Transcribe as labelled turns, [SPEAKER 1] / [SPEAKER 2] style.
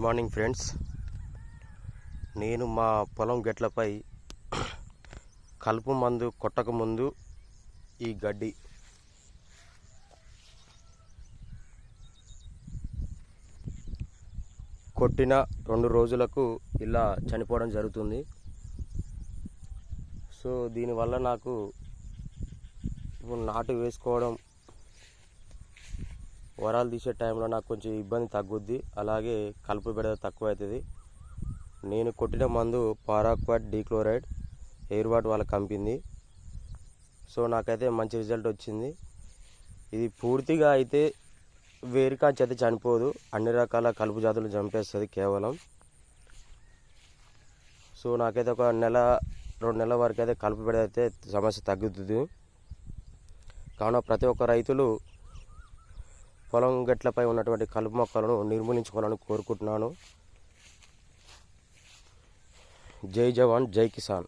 [SPEAKER 1] Good morning friends. నేను మా పొలం గట్లపై కలుపు మందు కొట్టకముందు ఈ గడ్డి కొట్టిన రెండు రోజులకు ఇలా చనిపోవడం జరుగుతుంది. సో దీనివల్ల నాకు ఇప్పుడు నాటు వేసుకోవడం వరాలు తీసే టైంలో నాకు కొంచెం ఇబ్బంది తగ్గుద్ది. అలాగే కలుపు బెడద తక్కువ అవుతుంది నేను కొట్టిన మందు పారాక్వాట్ డీక్లోరైడ్ ఎయిర్ వాట్ వాళ్ళకి కంపింది సో నాకైతే మంచి రిజల్ట్ వచ్చింది. ఇది పూర్తిగా అయితే వేరుకాంచి అయితే చనిపోదు. అన్ని రకాల కలుపు జాతులు చంపేస్తుంది కేవలం. సో నాకైతే ఒక నెల రెండు నెలల వరకు అయితే కలుపు పెడితే సమస్య తగ్గుతుంది కావున ప్రతి ఒక్క రైతులు పొలం గట్లపై ఉన్నటువంటి కలుపు మొక్కలను నిర్మూలించుకోవాలని కోరుకుంటున్నాను. జై జవాన్ జై కిసాన్.